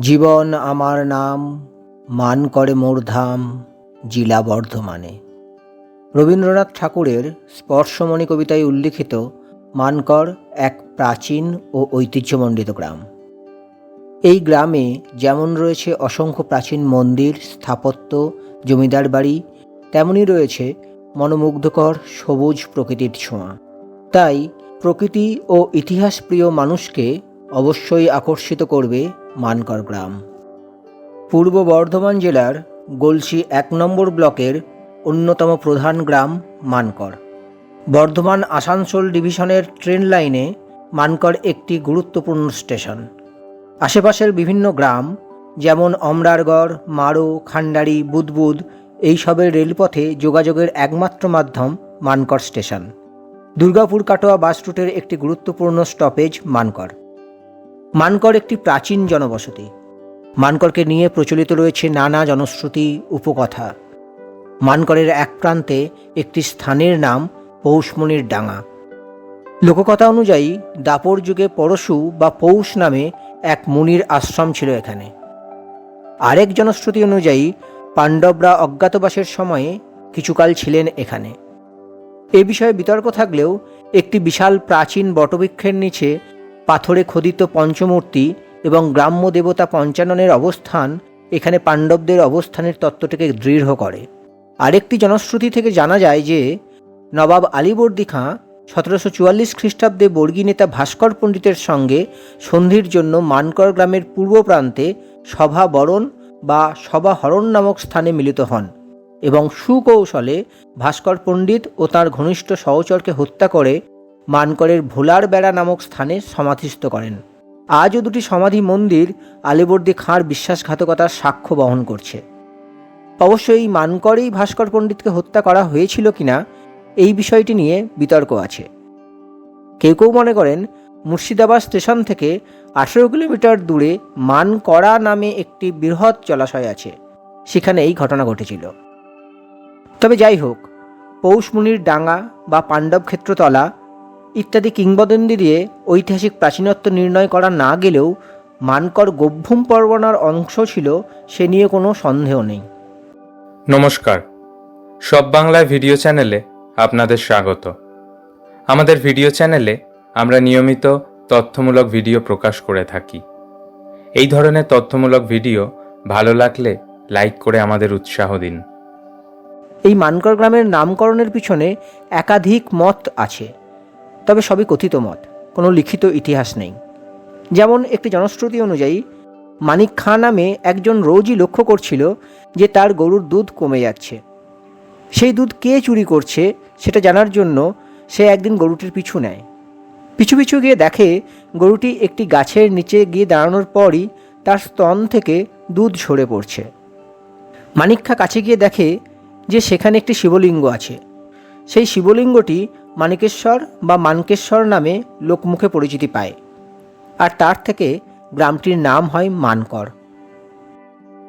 জীবন আমার নাম, মান করে মোর ধাম, জিলা বর্ধমানে। রবীন্দ্রনাথ ঠাকুরের স্পর্শমণি কবিতায় উল্লিখিত মানকর এক প্রাচীন ও ঐতিহ্যমণ্ডিত গ্রাম। এই গ্রামে যেমন রয়েছে অসংখ্য প্রাচীন মন্দির, স্থাপত্য, জমিদার বাড়ি তেমনই রয়েছে মনোমুগ্ধকর সবুজ প্রকৃতির ছোঁয়া। তাই প্রকৃতি ও ইতিহাস প্রিয় মানুষকে অবশ্যই আকর্ষিত করবে মানকর গ্রাম। পূর্ব বর্ধমান জেলার গলসি এক নম্বর ব্লকের অন্যতম প্রধান গ্রাম মানকর। বর্ধমান আসানসোল ডিভিশনের ট্রেন লাইনে মানকর একটি গুরুত্বপূর্ণ স্টেশন। আশেপাশের বিভিন্ন গ্রাম, যেমন অমরারগড়, মারো, খান্ডারি, বুদবুদ, এইসবের রেলপথে যোগাযোগের একমাত্র মাধ্যম মানকর স্টেশন। দুর্গাপুর কাটোয়া বাস রুটের একটি গুরুত্বপূর্ণ স্টপেজ মানকর। মানকর একটি প্রাচীন জনবসতি। মানকরকে নিয়ে প্রচলিত রয়েছে নানা জনশ্রুতি, উপকথা। মানকরের এক প্রান্তে একটি স্থানের নাম পৌষমণির ডাঙা। লোককথা অনুযায়ী দাপর যুগে পরশু বা পৌষ নামে এক মুনির আশ্রম ছিল এখানে। আরেক জনশ্রুতি অনুযায়ী পাণ্ডবরা অজ্ঞাতবাসের সময়ে কিছুকাল ছিলেন এখানে। এ বিষয়ে বিতর্ক থাকলেও একটি বিশাল প্রাচীন বটবৃক্ষের নিচে পাথরে খোদিত পঞ্চমূর্তি এবং গ্রাম্য দেবতা পঞ্চাননের অবস্থান এখানে পাণ্ডবদের অবস্থানের তত্ত্বটিকে দৃঢ় করে। আরেকটি জনশ্রুতি থেকে জানা যায় যে, নবাব আলীবর্দী খাঁ সতেরোশো চুয়াল্লিশ খ্রিস্টাব্দে বর্গী নেতা ভাস্কর পণ্ডিতের সঙ্গে সন্ধির জন্য মানকর গ্রামের পূর্ব প্রান্তে সভা বরণ বা সভা হরণ নামক স্থানে মিলিত হন এবং সুকৌশলে ভাস্কর পণ্ডিত ও তার ঘনিষ্ঠ সহচরকে হত্যা করে মানকরের ভোলার বেড়া নামক স্থানে সমাধিস্থ করেন। আজও দুটি সমাধি মন্দির আলিবর্দী খাঁর বিশ্বাসঘাতকতার সাক্ষ্য বহন করছে। অবশ্য এই মানকরেই ভাস্কর পণ্ডিতকে হত্যা করা হয়েছিল কিনা, এই বিষয়টি নিয়ে বিতর্ক আছে। কেউ কেউ মনে করেন, মুর্শিদাবাদ স্টেশন থেকে আঠেরো কিলোমিটার দূরে মানকড়া নামে একটি বৃহৎ জলাশয় আছে। সেখানে এই ঘটনা ঘটেছিল। তবে যাই হোক, পৌষমুনির ডাঙ্গা বা পাণ্ডব ক্ষেত্রতলা ইত্যাদি কিংবদন্তি দিয়ে ঐতিহাসিক প্রাচীনত্ব নির্ণয় করা না গেলেও মানকর গভ্যুম পরগনার অংশ ছিল সে নিয়ে কোনো সন্দেহ নেই। নমস্কার। সব বাংলায় ভিডিও চ্যানেলে আপনাদের স্বাগত। আমাদের ভিডিও চ্যানেলে আমরা নিয়মিত তথ্যমূলক ভিডিও প্রকাশ করে থাকি। এই ধরনের তথ্যমূলক ভিডিও ভালো লাগলে লাইক করে আমাদের উৎসাহ দিন। এই মানকর গ্রামের নামকরণের পিছনে একাধিক মত আছে। তবে সবই কথিত মত, কোনো লিখিত ইতিহাস নেই। যেমন একটি জনশ্রুতি অনুযায়ী, মানিক খাঁ নামে একজন রোজই লক্ষ্য করছিল যে তার গরুর দুধ কমে যাচ্ছে। সেই দুধ কে চুরি করছে সেটা জানার জন্য সে একদিন গরুটির পিছু নেয়। পিছু পিছু গিয়ে দেখে গরুটি একটি গাছের নিচে গিয়ে দাঁড়ানোর পরই তার স্তন থেকে দুধ ঝরে পড়ছে। মানিক খাঁ কাছে গিয়ে দেখে যে সেখানে একটি শিবলিঙ্গ আছে। সেই শিবলিঙ্গটি মানিকেশ্বর বা মানকেশ্বর নামে লোকমুখে পরিচিতি পায়। আর তার থেকে গ্রামটির নাম হয় মানকর।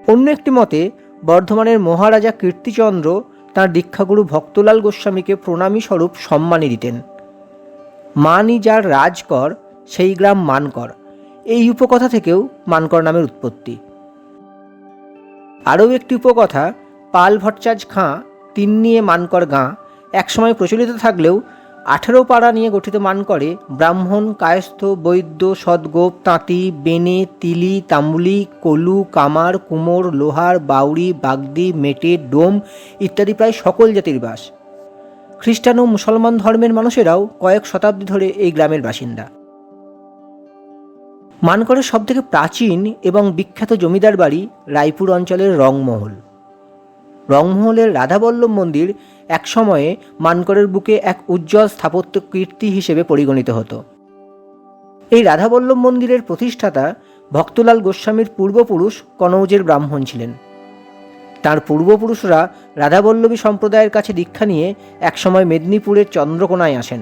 অন্য একটি মতে, বর্ধমানের মহারাজা কীর্তিচন্দ্র তাঁর দীক্ষাগুরু ভক্তলাল গোস্বামীকে প্রণামী স্বরূপ সম্মানী দিতেন। মানই যার রাজকর, সেই গ্রাম মানকর। এই উপকথা থেকেও মানকর নামের উৎপত্তি। আরও একটি উপকথা, পাল ভট্টাচার্য খাঁ তিন নিয়ে মানকর গাঁ, একসময় প্রচলিত থাকলেও আঠেরো পাড়া নিয়ে গঠিত মানকরে ব্রাহ্মণ, কায়স্থ, বৈদ্য, সদগোপ, তাঁতি, বেনে, তিলি তাম্বুলি কলু, কামার, কুমোর, লোহার বাউরি বাগদি, মেটে, ডোম ইত্যাদি প্রায় সকল জাতির বাস। খ্রিস্টান ও মুসলমান ধর্মের মানুষেরাও কয়েক শতাব্দী ধরে এই গ্রামের বাসিন্দা। মানকরের সবথেকে প্রাচীন এবং বিখ্যাত জমিদার বাড়ি রায়পুর অঞ্চলের রংমহল। রংমহলের রাধাবল্লভ মন্দির একসময়ে মানকরের বুকে এক উজ্জ্বল স্থাপত্য কীর্তি হিসেবে পরিগণিত হতো। এই রাধাবল্লভ মন্দিরের প্রতিষ্ঠাতা ভক্তলাল গোস্বামীর পূর্বপুরুষ কনৌজের ব্রাহ্মণ ছিলেন। তার পূর্বপুরুষরা রাধাবল্লভী সম্প্রদায়ের কাছে দীক্ষা নিয়ে একসময় মেদিনীপুরের চন্দ্রকোনায় আসেন।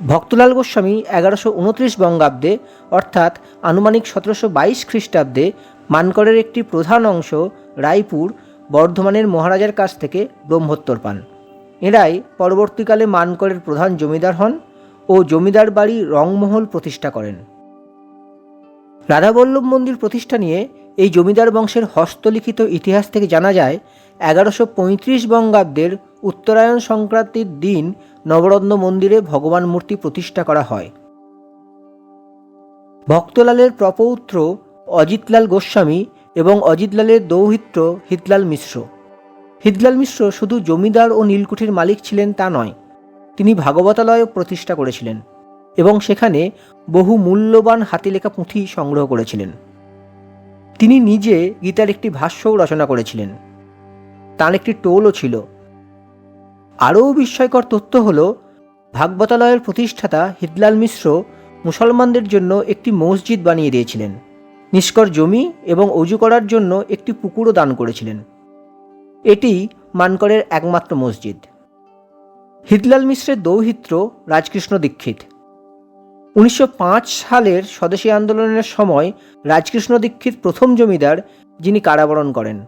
ভক্তলাল গোস্বামী এগারোশো উনত্রিশ বঙ্গাব্দে, অর্থাৎ আনুমানিক সতেরোশো বাইশ খ্রিস্টাব্দে, মানকরের একটি প্রধান অংশ রায়পুর বর্ধমানের মহারাজার কাছ থেকে ব্রহ্মোত্তর পান। এরাই পরবর্তীকালে মানকরের প্রধান জমিদার হন ও জমিদার বাড়ি রংমহল প্রতিষ্ঠা করেন। রাধাবল্লভ মন্দির প্রতিষ্ঠা নিয়ে এই জমিদার বংশের হস্তলিখিত ইতিহাস থেকে জানা যায়, এগারোশো পঁয়ত্রিশ বঙ্গাব্দের উত্তরায়ণ সংক্রান্তির দিন নবরত্ন মন্দিরে ভগবান মূর্তি প্রতিষ্ঠা করা হয়। ভক্তলালের প্রপৌত্র অজিতলাল গোস্বামী এবং অজিতলালের দৌহিত্র হিতলাল মিশ্র। হিতলাল মিশ্র শুধু জমিদার ও নীলকুঠির মালিক ছিলেন তা নয়, তিনি ভাগবতালয় প্রতিষ্ঠা করেছিলেন এবং সেখানে বহু মূল্যবান হাতে লেখা পুঁথি সংগ্রহ করেছিলেন। তিনি নিজে গীতার একটি ভাষ্যও রচনা করেছিলেন। তার একটি টোলও ছিল। আরও বিস্ময়কর তথ্য হল, ভাগবতালয়ের প্রতিষ্ঠাতা হিতলাল মিশ্র মুসলমানদের জন্য একটি মসজিদ বানিয়ে দিয়েছিলেন। নিষ্কর জমি এবং অজু করার জন্য একটি পুকুরও দান করেছিলেন। এটি মানকরের একমাত্র মসজিদ। হিতলাল মিশ্রের দৌহিত্র রাজকৃষ্ণ দীক্ষিত। উনিশশো পাঁচ সালের স্বদেশী আন্দোলনের সময় রাজকৃষ্ণ দীক্ষিত প্রথম জমিদার যিনি কারাবরণ করেন।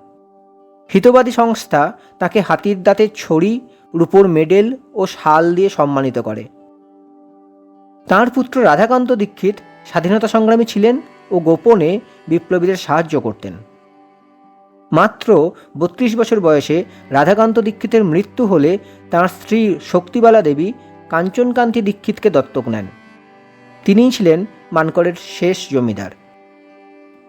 হিতবাদী সংস্থা তাকে হাতির দাঁতের ছড়ি, রূপোর মেডেল ও শাল দিয়ে সম্মানিত করে। তাঁর পুত্র রাধাকান্ত দীক্ষিত স্বাধীনতা সংগ্রামী ছিলেন ও গোপনে বিপ্লবীদের সাহায্য করতেন। মাত্র বত্রিশ বছর বয়সে রাধাকান্ত দীক্ষিতের মৃত্যু হলে তাঁর স্ত্রী শক্তিবালা দেবী কাঞ্চনকান্তি দীক্ষিতকে দত্তক নেন। তিনিই ছিলেন মানকরের শেষ জমিদার।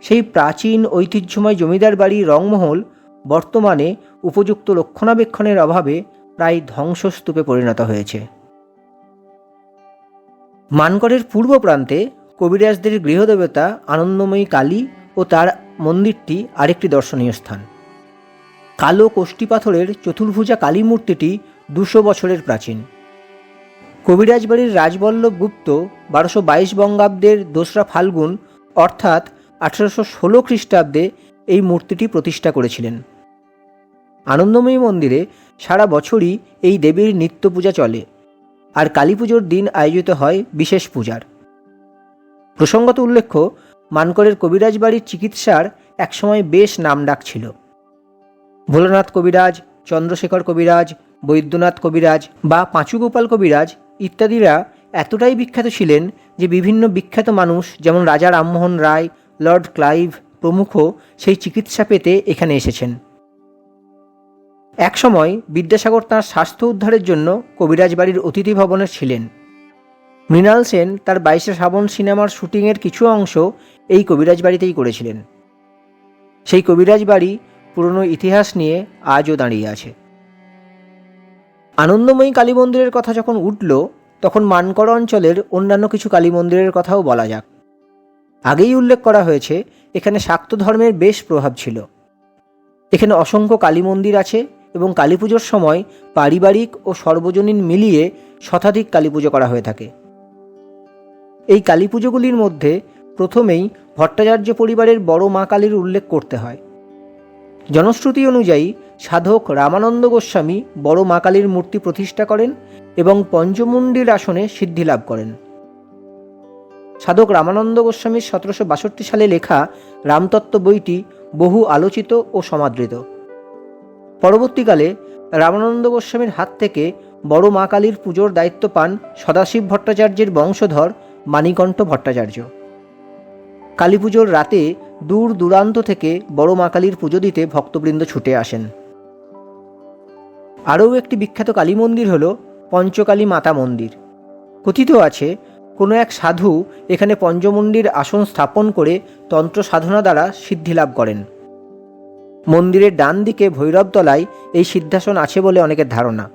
সেই প্রাচীন ঐতিহ্যময় জমিদার বাড়ি রংমহল বর্তমানে উপযুক্ত রক্ষণাবেক্ষণের অভাবে প্রায় ধ্বংসস্তূপে পরিণত হয়েছে। মানকরের পূর্ব প্রান্তে কবিরাজদের গৃহদেবতা আনন্দময়ী কালী ও তার মন্দিরটি আরেকটি দর্শনীয় স্থান। কালো কোষ্টি পাথরের চতুর্ভুজা কালী মূর্তিটি দুশো বছরের প্রাচীন। কবিরাজ বাড়ির রাজবল্লভ গুপ্ত বারোশো বাইশ বঙ্গাব্দের দোসরা ফাল্গুন অর্থাৎ আঠারোশো ষোলো খ্রিস্টাব্দে এই মূর্তিটি প্রতিষ্ঠা করেছিলেন। আনন্দময়ী মন্দিরে সারা বছরই এই দেবীর নিত্য পূজা চলে। আর কালী পুজোর দিন আয়োজিত হয় বিশেষ পূজার। প্রসঙ্গত উল্লেখ্য, মানকরের কবিরাজ বাড়ির চিকিৎসার একসময় বেশ নাম ডাক ছিল। ভোলানাথ কবিরাজ, চন্দ্রশেখর কবিরাজ, বৈদ্যনাথ কবিরাজ বা পাঁচুগোপাল কবিরাজ ইত্যাদিরা এতটাই বিখ্যাত ছিলেন যে বিভিন্ন বিখ্যাত মানুষ যেমন রাজা রামমোহন রায়, লর্ড ক্লাইভ প্রমুখ সেই চিকিৎসা পেতে এখানে এসেছেন। একসময় বিদ্যাসাগর তাঁর স্বাস্থ্য উদ্ধারের জন্য কবিরাজ বাড়ির অতিথি ভবনে ছিলেন। মৃণাল সেন তার বাইশে শ্রাবণ সিনেমার শুটিংয়ের কিছু অংশ এই কবিরাজ বাড়িতেই করেছিলেন। সেই কবিরাজ বাড়ি পুরনো ইতিহাস নিয়ে আজও দাঁড়িয়ে আছে। আনন্দময়ী কালী মন্দিরের কথা যখন উঠল, তখন মানকড় অঞ্চলের অন্যান্য কিছু কালী মন্দিরের কথাও বলা যাক। আগেই উল্লেখ করা হয়েছে, এখানে শাক্ত ধর্মের বেশ প্রভাব ছিল। এখানে অসংখ্য কালী মন্দির আছে এবং কালী পুজোর সময় পারিবারিক ও সর্বজনীন মিলিয়ে শতাধিক কালী পুজো করা হয়ে থাকে। এই কালী পুজোগুলির মধ্যে প্রথমেই ভট্টাচার্য পরিবারের বড় মা কালীর উল্লেখ করতে হয়। জনশ্রুতি অনুযায়ী সাধক রামানন্দ গোস্বামী বড় মা কালীর মূর্তি প্রতিষ্ঠা করেন এবং পঞ্চমুণ্ডির আসনে সিদ্ধি লাভ করেন। সাধক রামানন্দ গোস্বামীর সতেরোশো বাষট্টি সালে লেখা রামতত্ত্ব বইটি বহু আলোচিত ও সমাদৃত। পরবর্তীকালে রামানন্দ গোস্বামীর হাত থেকে বড় মা কালীর পুজোর দায়িত্ব পান সদাশিব ভট্টাচার্যের বংশধর মানিকণ্ঠ ভট্টাচার্য। কালী পুজোর রাতে দূর দূরান্ত থেকে বড় মা কালীর পুজো দিতে ভক্তবৃন্দ ছুটে আসেন। আরও একটি বিখ্যাত কালী মন্দির হল পঞ্চকালী মাতা মন্দির। কথিত আছে, কোনো এক সাধু এখানে পঞ্চমন্ডির আসন স্থাপন করে তন্ত্র সাধনা দ্বারা সিদ্ধি লাভ করেন। মন্দিরের ডান দিকে ভৈরবতলায় এই সিদ্ধাসন আছে বলে অনেকের ধারণা।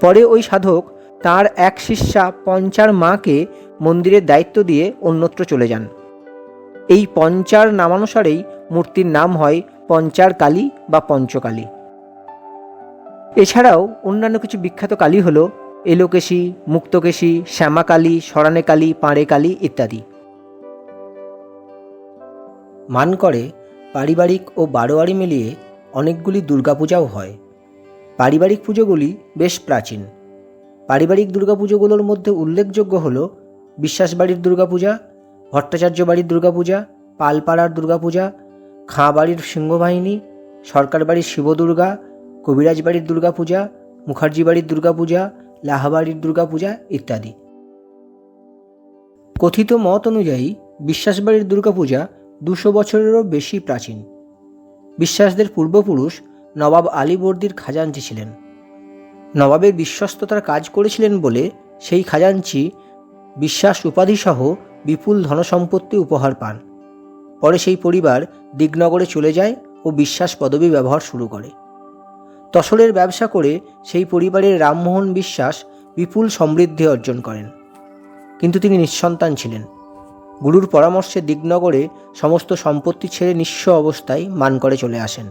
পরে ওই সাধক তার এক শিষ্যা পঞ্চার মাকে মন্দিরের দায়িত্ব দিয়ে অন্যত্র চলে যান। এই পঞ্চার নামানুসারেই মূর্তির নাম হয় পঞ্চার কালী বা পঞ্চকালী। এছাড়াও অন্যান্য কিছু বিখ্যাত কালী হল এলোকেশী, মুক্তকেশী, শ্যামাকালী সরানে কালী পাঁড়ে কালী ইত্যাদি। মান করে পারিবারিক ও বারোয়ারি মিলিয়ে অনেকগুলি দুর্গাপূজাও হয়। পারিবারিক পুজোগুলি বেশ প্রাচীন। পারিবারিক দুর্গাপুজোগুলোর মধ্যে উল্লেখযোগ্য হল বিশ্বাস বাড়ির দুর্গাপূজা, ভট্টাচার্য বাড়ির দুর্গাপূজা, পালপাড়ার দুর্গাপূজা, খাঁ বাড়ির সিংহবাহিনী, সরকার বাড়ির শিবদুর্গা, কবিরাজ বাড়ির দুর্গাপূজা, মুখার্জি বাড়ির দুর্গাপূজা লাহাবাড়ির দুর্গাপূজা ইত্যাদি। কথিত মত অনুযায়ী বিশ্বাসবাড়ির দুর্গাপূজা দুশো বছরেরও বেশি প্রাচীন। বিশ্বাসদের পূর্বপুরুষ নবাব আলীবর্দীর খাজাঞ্চি ছিলেন। নবাবের বিশ্বস্ততার কাজ করেছিলেন বলে সেই খাজাঞ্চি বিশ্বাস উপাধিসহ বিপুল ধনসম্পত্তি উপহার পান। পরে সেই পরিবার দিগনগরে চলে যায় ও বিশ্বাস পদবী ব্যবহার শুরু করে। তসরের ব্যবসা করে সেই পরিবারের রামমোহন বিশ্বাস বিপুল সমৃদ্ধি অর্জন করেন। কিন্তু তিনি নিঃসন্তান ছিলেন। গুরুর পরামর্শে দিগনগরে সমস্ত সম্পত্তি ছেড়ে নিঃস্ব অবস্থায় মানকরে চলে আসেন।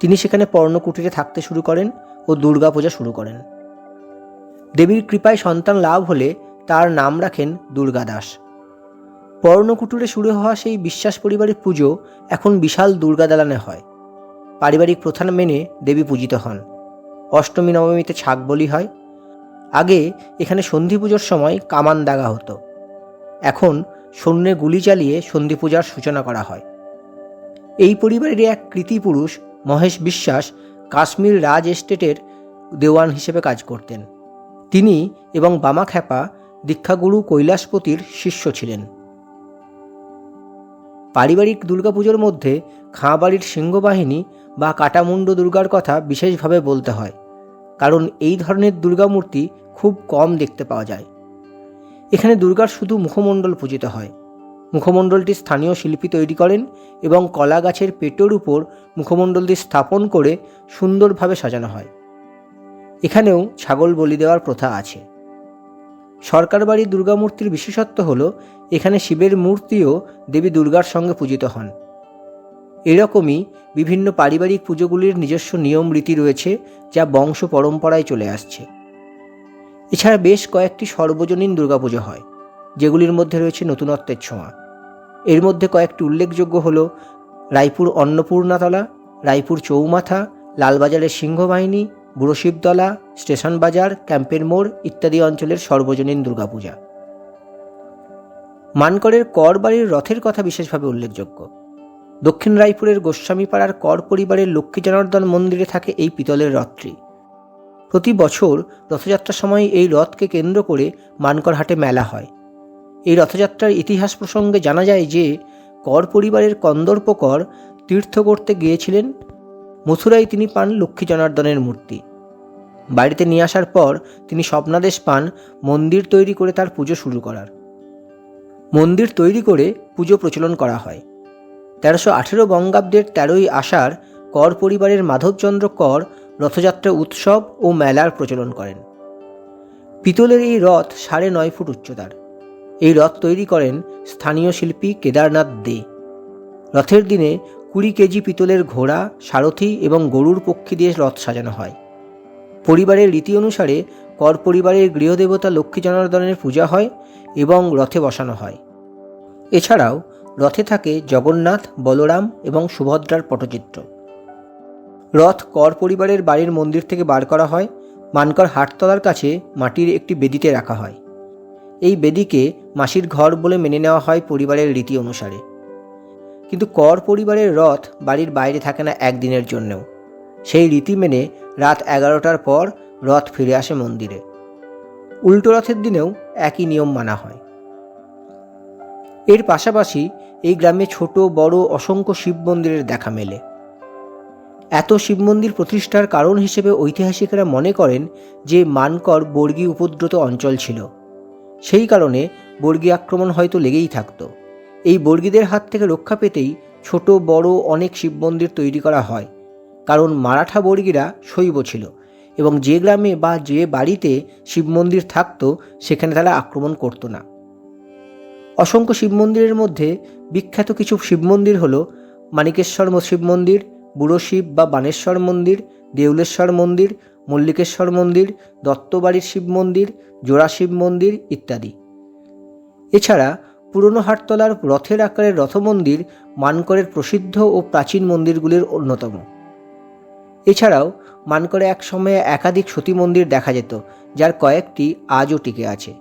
তিনি সেখানে পর্ণকুটিরে থাকতে শুরু করেন ও দুর্গাপূজা শুরু করেন। দেবীর কৃপায় সন্তান লাভ হলে তার নাম রাখেন দুর্গাদাস পর্ণকুটুরে শুরু হওয়া সেই বিশ্বাস পরিবারের পুজো এখন বিশাল দুর্গা দালানে হয়। পারিবারিক প্রথা মেনে দেবী পূজিত হন। অষ্টমী, নবমীতে ছাগ বলি হয়। আগে এখানে সন্ধি পুজোর সময় কামান দাগা হতো। এখন সৈন্যে গুলি চালিয়ে সন্ধি পূজার সূচনা করা হয়। এই পরিবারের এক কৃতি পুরুষ, মহেশ বিশ্বাস, কাশ্মীর রাজ এস্টেটের দেওয়ান হিসেবে কাজ করতেন। তিনি এবং বামা খ্যাপা দীক্ষাগুরু কৈলাসপতির শিষ্য ছিলেন। পারিবারিক দুর্গাপুজোর মধ্যে খাঁবাড়ির সিংহবাহিনী বা কাটামুন্ড দুর্গার কথা বিশেষভাবে বলতে হয়, কারণ এই ধরনের দুর্গামূর্তি খুব কম দেখতে পাওয়া যায়। এখানে দুর্গার শুধু মুখমণ্ডল পূজিত হয়। মুখমণ্ডলটি স্থানীয় শিল্পী তৈরি করেন এবং কলা গাছের পেটের উপর মুখমণ্ডলটি স্থাপন করে সুন্দরভাবে সাজানো হয়। এখানেও ছাগল বলি দেওয়ার প্রথা আছে। সরকার বাড়ির দুর্গামূর্তির বিশেষত্ব হল, এখানে শিবের মূর্তিও দেবী দুর্গার সঙ্গে পূজিত হন। এরকমই বিভিন্ন পারিবারিক পুজোগুলির নিজস্ব নিয়ম রীতি রয়েছে, যা বংশ পরম্পরায় চলে আসছে। এছাড়া বেশ কয়েকটি সর্বজনীন দুর্গাপুজো হয়, যেগুলির মধ্যে রয়েছে নতুনত্বের ছোঁয়া। এর মধ্যে কয়েকটি উল্লেখযোগ্য হল, রায়পুর অন্নপূর্ণাতলা, রায়পুর চৌমাথা, লালবাজারের সিংহবাহিনী বুড়ো শিবতলা স্টেশন বাজার, ক্যাম্পের মোড় ইত্যাদি অঞ্চলের সর্বজনীন দুর্গাপূজা। মানকরের কর বাড়ির রথের কথা বিশেষভাবে উল্লেখযোগ্য। দক্ষিণ রায়পুরের গোস্বামীপাড়ার কর পরিবারের লক্ষ্মী জনার্দন মন্দিরে থাকে এই পিতলের রথটি। প্রতি বছর রথযাত্রার সময় এই রথকে কেন্দ্র করে মানকর হাটে মেলা হয়। এই রথযাত্রার ইতিহাস প্রসঙ্গে জানা যায় যে, কর পরিবারের কন্দর্প কর তীর্থ করতে গিয়েছিলেন মথুরায় তিনি পান লক্ষ্মী জনার্দনের মূর্তি। বাড়িতে নিয়ে আসার পর তিনি স্বপ্নাদেশ পান, মন্দির তৈরি করে তার পুজো শুরু করার। মন্দির তৈরি করে পুজো প্রচলন করা হয়। তেরোশো আঠেরো বঙ্গাব্দের তেরোই আষাঢ় কর পরিবারের মাধবচন্দ্র কর রথযাত্রা উৎসব ও মেলার প্রচলন করেন। পিতলের এই রথ সাড়ে নয় ফুট উচ্চতার। এই রথ তৈরি করেন স্থানীয় শিল্পী কেদারনাথ দে। রথের দিনে কুড়ি কেজি পিতলের ঘোড়া, সারথি এবং গরুর পক্ষী দিয়ে রথ সাজানো হয়। পরিবারের রীতি অনুসারে কর পরিবারের গৃহদেবতা লক্ষ্মী জনার্দনের পূজা হয় এবং রথে বসানো হয়। এছাড়াও রথে থাকে জগন্নাথ, বলরাম এবং সুভদ্রার পটচিত্র। রথ কর পরিবারের বাড়ির মন্দির থেকে বার করা হয়। মানকর হাটতলার কাছে মাটির একটি বেদিতে রাখা হয়। এই বেদিকে মাসির ঘর বলে মেনে নেওয়া হয় পরিবারের রীতি অনুসারে। কিন্তু কর পরিবারের রথ বাড়ির বাইরে থাকে না একদিনের জন্যও। সেই রীতি মেনে রাত এগারোটার পর রথ ফিরে আসে মন্দিরে। উল্টো রথের দিনেও একই নিয়ম মানা হয়। এর পাশাপাশি এই গ্রামে ছোট, বড়, অসংখ্য শিব মন্দিরের দেখা মেলে। এত শিব মন্দির প্রতিষ্ঠার কারণ হিসেবে ঐতিহাসিকরা মনে করেন যে মানকর বর্গী উপদ্রুত অঞ্চল ছিল। সেই কারণে বর্গী আক্রমণ হয়তো লেগেই থাকতো। এই বর্গীদের হাত থেকে রক্ষা পেতেই ছোট, বড় অনেক শিব মন্দির তৈরি করা হয়। কারণ মারাঠা বর্গীরা শৈব ছিল এবং যে গ্রামে বা যে বাড়িতে শিব মন্দির থাকতো, সেখানে তারা আক্রমণ করতো না। অসংখ্য শিব মন্দিরের মধ্যে বিখ্যাত কিছু শিব মন্দির হল মানিকেশ্বর শিব মন্দির, বুড়ো শিব বা বানেশ্বর মন্দির, দেউলেশ্বর মন্দির, মল্লিকেশ্বর মন্দির, দত্তবাড়ির শিব মন্দির, জোড়া শিব মন্দির ইত্যাদি। এছাড়া পুরনো হাটতলার রথের আকারের রথমন্দির মানকরের প্রসিদ্ধ ও প্রাচীন মন্দিরগুলির অন্যতম। এছাড়াও, মানকরে এক সময়ে একাধিক সতী মন্দির দেখা যেত, যার কয়েকটি আজও টিকে আছে।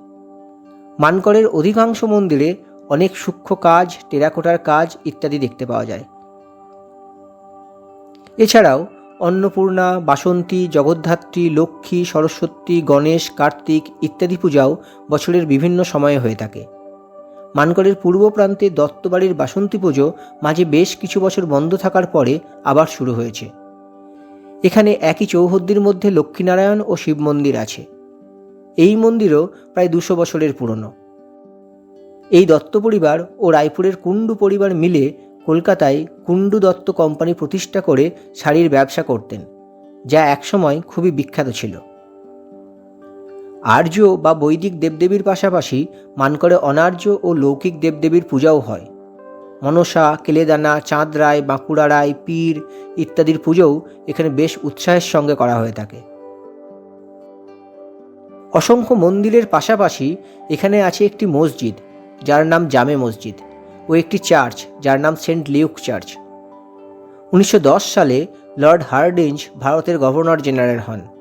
মানকরের অধিকাংশ মন্দিরে অনেক সূক্ষ্ম কাজ, টেরাকোটার কাজ ইত্যাদি দেখতে পাওয়া যায়। এছাড়াও, অন্নপূর্ণা, বাসন্তী, জগদ্ধাত্রী, লক্ষ্মী, সরস্বতী, গণেশ, কার্তিক ইত্যাদি পূজাও বছরের বিভিন্ন সময়ে হয়ে থাকে। মানকরের পূর্ব প্রান্তে দত্তবাড়ির বাসন্তী পুজো মাঝে বেশ কিছু বছর বন্ধ থাকার পরে আবার শুরু হয়েছে। এখানে একই চৌহদ্দির মধ্যে লক্ষ্মীনারায়ণ ও শিব মন্দির আছে। এই মন্দিরও প্রায় দুশো বছরের পুরনো। এই দত্ত পরিবার ও রায়পুরের কুণ্ডু পরিবার মিলে কলকাতায় কুণ্ডু দত্ত কোম্পানি প্রতিষ্ঠা করে শাড়ির ব্যবসা করতেন, যা একসময় খুবই বিখ্যাত ছিল। আর্য বা বৈদিক দেবদেবীর পাশাপাশি মানকরে অনার্য ও লৌকিক দেবদেবীর পূজাও হয়। মনসা, কেলেদানা চাঁদ রায় বাঁকুড়া রায় পীর ইত্যাদির পুজোও এখানে বেশ উৎসাহের সঙ্গে করা হয়ে থাকে। অসংখ্য মন্দিরের পাশাপাশি এখানে আছে একটি মসজিদ, যার নাম জামে মসজিদ ও একটি চার্চ, যার নাম সেন্ট লিউক চার্চ। উনিশশো দশ সালে লর্ড হার্ডিঞ্জ ভারতের গভর্নর জেনারেল হন।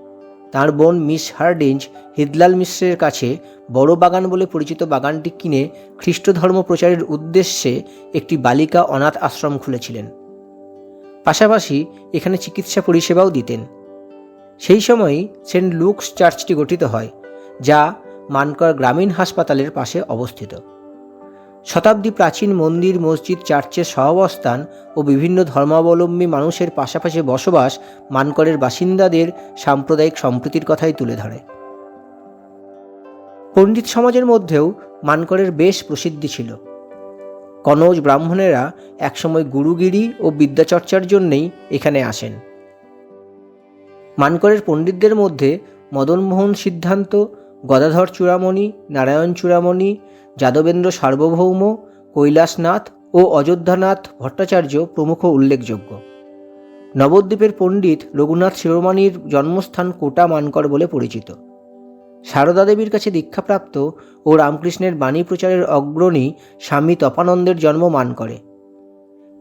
তার বোন মিস হার্ডিঞ্জ হিদলাল মিশ্রের কাছে বড় বাগান বলে পরিচিত বাগানটি কিনে খ্রিস্ট ধর্ম প্রচারের উদ্দেশ্যে একটি বালিকা অনাথ আশ্রম খুলেছিলেন। পাশাপাশি এখানে চিকিৎসা পরিষেবাও দিতেন। সেই সময়ই সেন্ট লুকস চার্চটি গঠিত হয়, যা মানকর গ্রামীণ হাসপাতালের পাশে অবস্থিত। শতাব্দী প্রাচীন মন্দির, মসজিদ, চার্চের সহাবস্থান ও বিভিন্ন ধর্মাবলম্বী মানুষের পাশাপাশি বসবাস মানকরের বাসিন্দাদের সাম্প্রদায়িক সম্প্রীতির কথাই তুলে ধরে। পণ্ডিত সমাজের মধ্যেও মানকরের বেশ প্রসিদ্ধি ছিল। কনৌজ ব্রাহ্মণেরা একসময় গুরুগিরি ও বিদ্যাচর্চার জন্যেই এখানে আসেন। মানকরের পণ্ডিতদের মধ্যে মদনমোহন সিদ্ধান্ত গদাধর চূড়ামণি, নারায়ণ চূড়ামণি, যাদবেন্দ্র সার্বভৌম, কৈলাসনাথ ও অযোধ্যানাথ ভট্টাচার্য প্রমুখ উল্লেখযোগ্য। নবদ্বীপের পণ্ডিত রঘুনাথ শিরোমণির জন্মস্থান কোটা মানকর বলে পরিচিত। সারদা দেবীর কাছে দীক্ষাপ্রাপ্ত ও রামকৃষ্ণের বাণী প্রচারের অগ্রণী স্বামী তপানন্দের জন্ম মান করে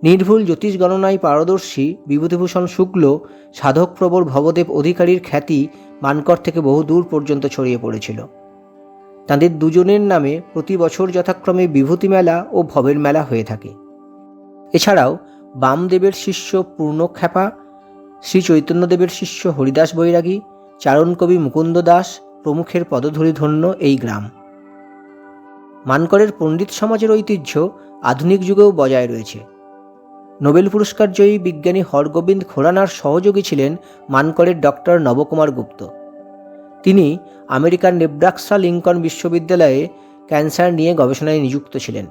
নির্ভুল জ্যোতিষ গণনায় পারদর্শী বিভূতিভূষণ শুক্ল সাধকপ্রবর ভবদেব অধিকারীর খ্যাতি মানকর থেকে বহু দূর পর্যন্ত ছড়িয়ে পড়েছিল। তাদের দুজনের নামে প্রতি বছর যথাক্রমে বিভূতি মেলা ও ভবের মেলা হয়ে থাকে। এছাড়াও বামদেবের শিষ্য পূর্ণখ্যাপা, শ্রী চৈতন্যদেবের শিষ্য হরিদাস বৈরাগী চারণকবি মুকুন্দ দাস প্রমুখের পদধূলি ধন্য এই গ্রাম। মানকরের পণ্ডিত সমাজের ঐতিহ্য আধুনিক যুগেও বজায় রয়েছে। নোবেল পুরস্কার জয়ী বিজ্ঞানী হরগোবিন্দ খোরানার সহযোগী ছিলেন মানকরের ডক্টর নবকুমার গুপ্ত। তিনি আমেরিকার নেব্রাক্সা লিঙ্কন বিশ্ববিদ্যালয়ে ক্যান্সার নিয়ে গবেষণায় নিযুক্ত ছিলেন।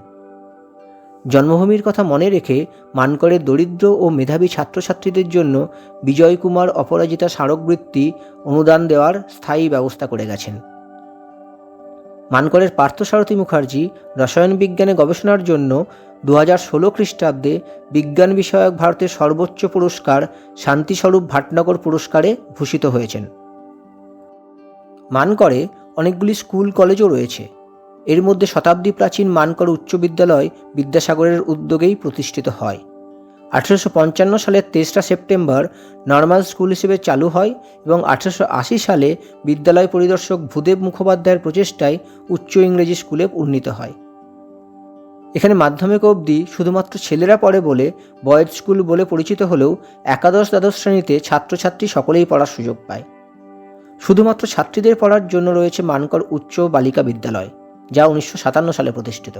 জন্মভূমির কথা মনে রেখে মানকরের দরিদ্র ও মেধাবী ছাত্রছাত্রীদের জন্য বিজয় কুমার অপরাজিতা স্মারকবৃত্তি অনুদান দেওয়ার স্থায়ী ব্যবস্থা করে গেছেন। মানকরের পার্থসারথী মুখার্জি রসায়ন বিজ্ঞানে গবেষণার জন্য দু হাজার ষোলো খ্রিস্টাব্দে বিজ্ঞান বিষয়ক ভারতের সর্বোচ্চ পুরস্কার শান্তিস্বরূপ ভাটনগর পুরস্কারে ভূষিত হয়েছেন। মানকরে অনেকগুলি স্কুল, কলেজও রয়েছে। এর মধ্যে শতাব্দী প্রাচীন মানকর উচ্চ বিদ্যালয় বিদ্যাসাগরের উদ্যোগেই প্রতিষ্ঠিত হয়। আঠেরোশো পঞ্চান্ন সালের তেসরা সেপ্টেম্বর নর্মাল স্কুল হিসেবে চালু হয় এবং আঠেরোশো আশি সালে বিদ্যালয় পরিদর্শক ভূদেব মুখোপাধ্যায়ের প্রচেষ্টায় উচ্চ ইংরেজি স্কুলে উন্নীত হয়। এখানে মাধ্যমিক অবধি শুধুমাত্র ছেলেরা পড়ে বলে বয়েজ স্কুল বলে পরিচিত হলেও একাদশ দ্বাদশ শ্রেণীতে ছাত্রছাত্রী সকলেই পড়ার সুযোগ পায়। শুধুমাত্র ছাত্রীদের পড়ার জন্য রয়েছে মানকর উচ্চ বালিকা বিদ্যালয়, যা উনিশশো সাতান্ন সালে প্রতিষ্ঠিত।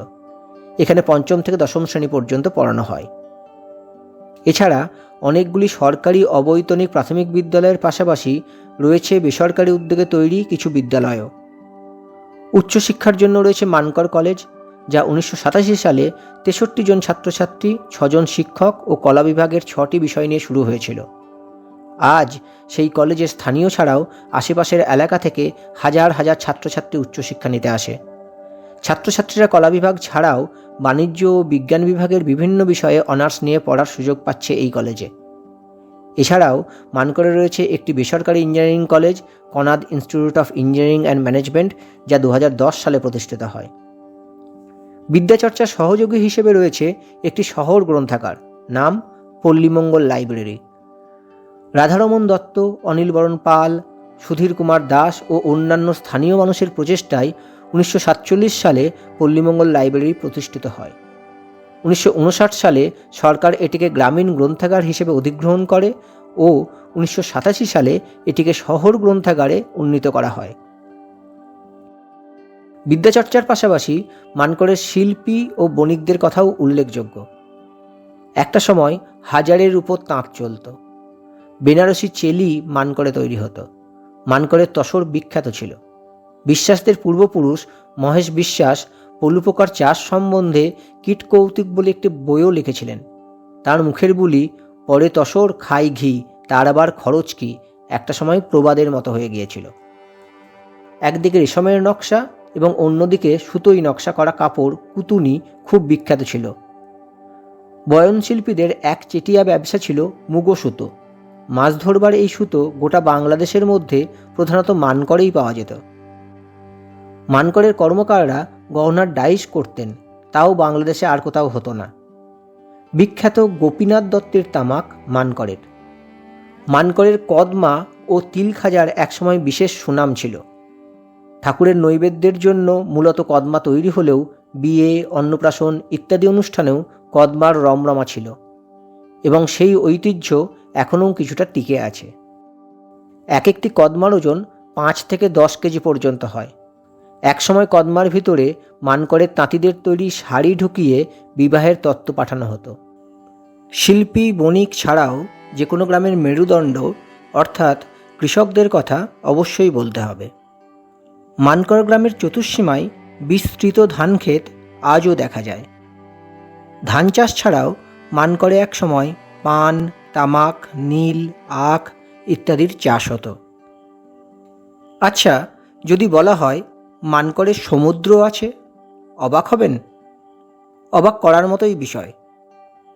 এখানে পঞ্চম থেকে দশম শ্রেণি পর্যন্ত পড়ানো হয়। এছাড়া অনেকগুলি সরকারি অবৈতনিক প্রাথমিক বিদ্যালয়ের পাশাপাশি রয়েছে বেসরকারি উদ্যোগে তৈরি কিছু বিদ্যালয়ও। উচ্চশিক্ষার জন্য রয়েছে মানকর কলেজ যা উনিশশো সাতাশি সালে তেষট্টি জন ছাত্রছাত্রী, ছজন শিক্ষক ও কলা বিভাগের ছটি বিষয় নিয়ে শুরু হয়েছিল। আজ সেই কলেজের স্থানীয় ছাড়াও আশেপাশের এলাকা থেকে হাজার হাজার ছাত্রছাত্রী উচ্চশিক্ষা নিতে আসে। ছাত্রছাত্রীরা কলা বিভাগ ছাড়াও বাণিজ্য ও বিজ্ঞান বিভাগের বিভিন্ন বিষয়ে অনার্স নিয়ে পড়ার সুযোগ পাচ্ছে এই কলেজে। এছাড়াও মানকরে রয়েছে একটি বেসরকারি engineering college, Kanad institute of engineering and management, যা দু হাজার দশ সালে প্রতিষ্ঠিত হয়। বিদ্যাচর্চার সহযোগী হিসেবে রয়েছে একটি শহর গ্রন্থাগার, নাম পল্লীমঙ্গল লাইব্রেরি। রাধারমন দত্ত, অনিল বরণ পাল, সুধীর কুমার দাস ও অন্যান্য স্থানীয় মানুষের প্রচেষ্টায় উনিশশো সাতচল্লিশ সালে পল্লীমঙ্গল লাইব্রেরি প্রতিষ্ঠিত হয়। উনিশশো উনষাট সালে সরকার এটিকে গ্রামীণ গ্রন্থাগার হিসেবে অধিগ্রহণ করে ও উনিশশো সাতাশি সালে এটিকে শহর গ্রন্থাগারে উন্নীত করা হয়। বিদ্যাচর্চার পাশাপাশি মানকরের শিল্পী ও বণিকদের কথাও উল্লেখযোগ্য। একটা সময় হাজারের উপর তাঁত চলত। বেনারসি চেলি মানকরে তৈরি হতো। মানকরের তসর বিখ্যাত ছিল। বিশ্বাসদের পূর্বপুরুষ মহেশ বিশ্বাস পলুপোকার চাষ সম্বন্ধে কীট কৌতুক বলে একটি বইও লিখেছিলেন। তার মুখের বুলি, পরে তসর, খাই ঘি, তার আবার খরচ কি? একটা সময় প্রবাদের মতো হয়ে গিয়েছিল। একদিকে রেশমের নকশা এবং অন্যদিকে সুতোই নকশা করা কাপড়, কুতুনি খুব বিখ্যাত ছিল। বয়নশিল্পীদের এক চেটিয়া ব্যবসা ছিল মুগো সুতো। মাছ ধরবার এই সুতো গোটা বাংলাদেশের মধ্যে প্রধানত মানকরেই পাওয়া যেত। মানকরের কর্মকাররা গহনার ডাইস করতেন, তাও বাংলাদেশে আর কোথাও হতো না। বিখ্যাত গোপীনাথ দত্তের তামাক মানকরের মানকরের কদমা ও তিল খাজার একসময় বিশেষ সুনাম ছিল। ঠাকুরের নৈবেদ্যের জন্য মূলত কদমা তৈরি হলেও বিয়ে, অন্নপ্রাশন ইত্যাদি অনুষ্ঠানেও কদমার রমরমা ছিল এবং সেই ঐতিহ্য এখনও কিছুটা টিকে আছে। এক একটি কদমার ওজন পাঁচ থেকে দশ কেজি পর্যন্ত হয়। একসময় কদমার ভিতরে মানকরের তাঁতিদের তৈরি শাড়ি ঢুকিয়ে বিবাহের তত্ত্ব পাঠানো হতো। শিল্পী, বণিক ছাড়াও যে কোনো গ্রামের মেরুদণ্ড অর্থাৎ কৃষকদের কথা অবশ্যই বলতে হবে। মানকর গ্রামের চতুর্সীমায় বিস্তৃত ধানক্ষেত আজও দেখা যায়। ধান চাষ ছাড়াও মানকরে এক সময় পান, তামাক, নীল, আখ ইত্যাদির চাষ হতো। আচ্ছা যদি বলা হয় মানকরে সমুদ্র আছে, অবাক হবেন? অবাক করার মতোই বিষয়।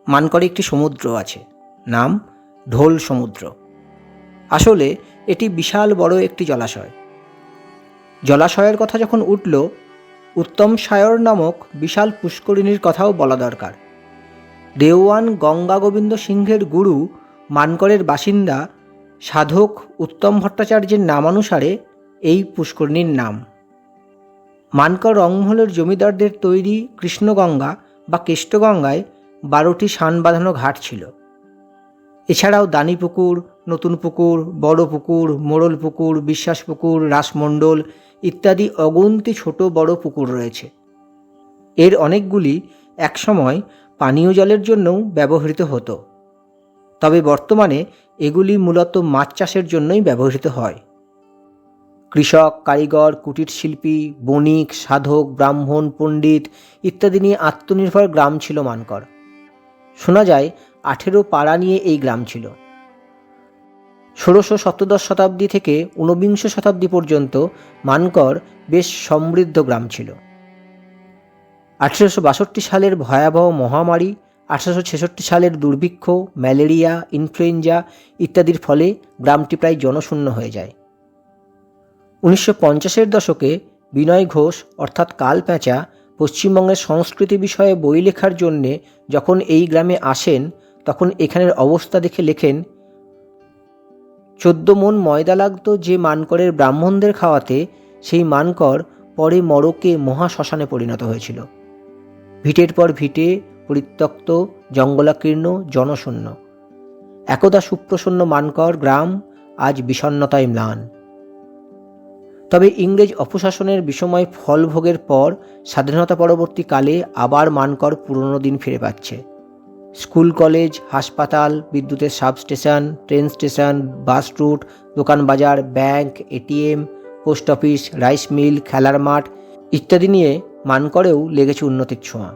মানকরে একটি সমুদ্র আছে, নাম ঢোল সমুদ্র। আসলে এটি বিশাল বড় একটি জলাশয়। জলাশয়ের কথা যখন উঠল, উত্তম সায়র নামক বিশাল পুষ্করিণীর কথাও বলা দরকার। দেওয়ান গঙ্গা গোবিন্দ সিংহের গুরু, মানকরের বাসিন্দা, সাধক উত্তম ভট্টাচার্যের নামানুসারে এই পুষ্করিণীর নাম। মানকর রংমহলের জমিদারদের তৈরি কৃষ্ণগঙ্গা বা কেষ্টগঙ্গায় বারোটি শান বাঁধানো ঘাট ছিল। এছাড়াও দানি পুকুর, নতুন পুকুর, বড় পুকুর, মোড়ল পুকুর, বিশ্বাস পুকুর, রাসমণ্ডল ইত্যাদি অগন্তি ছোট বড় পুকুর রয়েছে। এর অনেকগুলি একসময় পানীয় জলের জন্যও ব্যবহৃত হতো। তবে বর্তমানে এগুলি মূলত মাছ চাষের জন্যই ব্যবহৃত হয়। কৃষক, কারিগর কুটির শিল্পী বণিক, সাধক, ব্রাহ্মণ, পণ্ডিত ইত্যাদি নিয়ে আত্মনির্ভর গ্রাম ছিল মানকর। শোনা যায় আঠেরো পাড়া নিয়ে এই গ্রাম ছিল। ষোড়শ সপ্তদশ শতাব্দী থেকে ঊনবিংশ শতাব্দী পর্যন্ত মানকর বেশ সমৃদ্ধ গ্রাম ছিল। আঠেরোশো বাষট্টি সালের ভয়াবহ মহামারী, আঠারোশো ছেষট্টি সালের দুর্ভিক্ষ, ম্যালেরিয়া, ইনফ্লুয়েঞ্জা ইত্যাদির ফলে গ্রামটি প্রায় জনশূন্য হয়ে যায়। উনিশশো পঞ্চাশের দশকে বিনয় ঘোষ, অর্থাৎ কাল প্যাঁচা, পশ্চিমবঙ্গের সংস্কৃতি বিষয়ে বই লেখার জন্যে যখন এই গ্রামে আসেন তখন এখানের অবস্থা দেখে লেখেন, চোদ্দ মন ময়দা লাগত যে মানকরের ব্রাহ্মণদের খাওয়াতে, সেই মানকর পরে মরকে মহাশ্মশানে পরিণত হয়েছিল। ভিটের পর ভিটে পরিত্যক্ত, জঙ্গলাকীর্ণ, জনশূন্য। একদা সুপ্রসন্ন মানকর গ্রাম আজ বিষণ্নতায় ম্লান। তবে ইংরেজ অপশাসনের বিষময় ফল ভোগের পর স্বাধীনতা পরবর্তী কালে আবার মানকর পুরনো দিন ফিরে পাচ্ছে। স্কুল, কলেজ, হাসপাতাল, বিদ্যুতের substation, train station, bus route, দোকান বাজার, bank ATM post office, rice mill, খেলার মাঠ ইত্যাদি নিয়ে মানকরেও লেগেছে উন্নতির ছোঁয়া।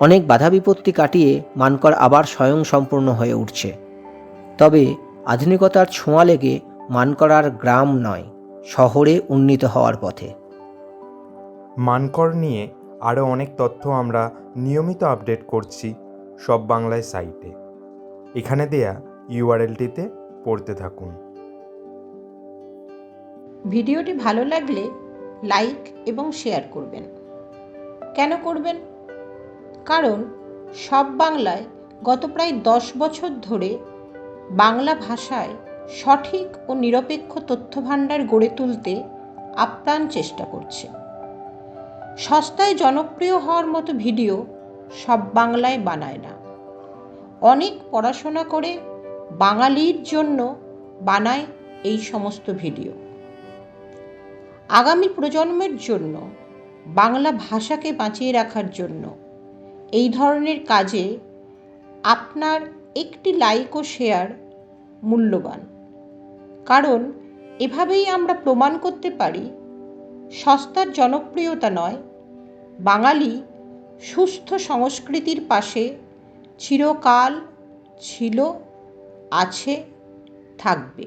অনেক বাধা বিপত্তি কাটিয়ে মানকর আবার স্বয়ং সম্পূর্ণ হয়ে উঠছে। তবে আধুনিকতার ছোঁয়া লেগে মানকর আর গ্রাম নয়, শহরে উন্নীত হওয়ার পথে। মানকর নিয়ে আরও অনেক তথ্য আমরা নিয়মিত আপডেট করছি। সব বাংলায় সাইটে। এখানে দেয়া ইউআরএলটিতে পড়তে থাকুন। ভিডিওটি ভালো লাগলে লাইক এবং শেয়ার করবেন। কেন করবেন? কারণ সব বাংলায় গত প্রায় দশ বছর ধরে বাংলা ভাষায় সঠিক ও নিরপেক্ষ তথ্যভাণ্ডার গড়ে তুলতে আপ্রাণ চেষ্টা করছে। সস্তায় জনপ্রিয় হওয়ার মতো ভিডিও সব বাংলায় বানায় না। অনেক পড়াশোনা করে বাঙালির জন্য বানায় এই সমস্ত ভিডিও। আগামী প্রজন্মের জন্য, বাংলা ভাষাকে বাঁচিয়ে রাখার জন্য এই ধরনের কাজে আপনার একটি লাইক ও শেয়ার মূল্যবান। কারণ এভাবেই আমরা প্রমাণ করতে পারি, সস্তার জনপ্রিয়তা নয়, বাঙালি সুস্থ সংস্কৃতির পাশে চিরকাল ছিল আছে থাকবে।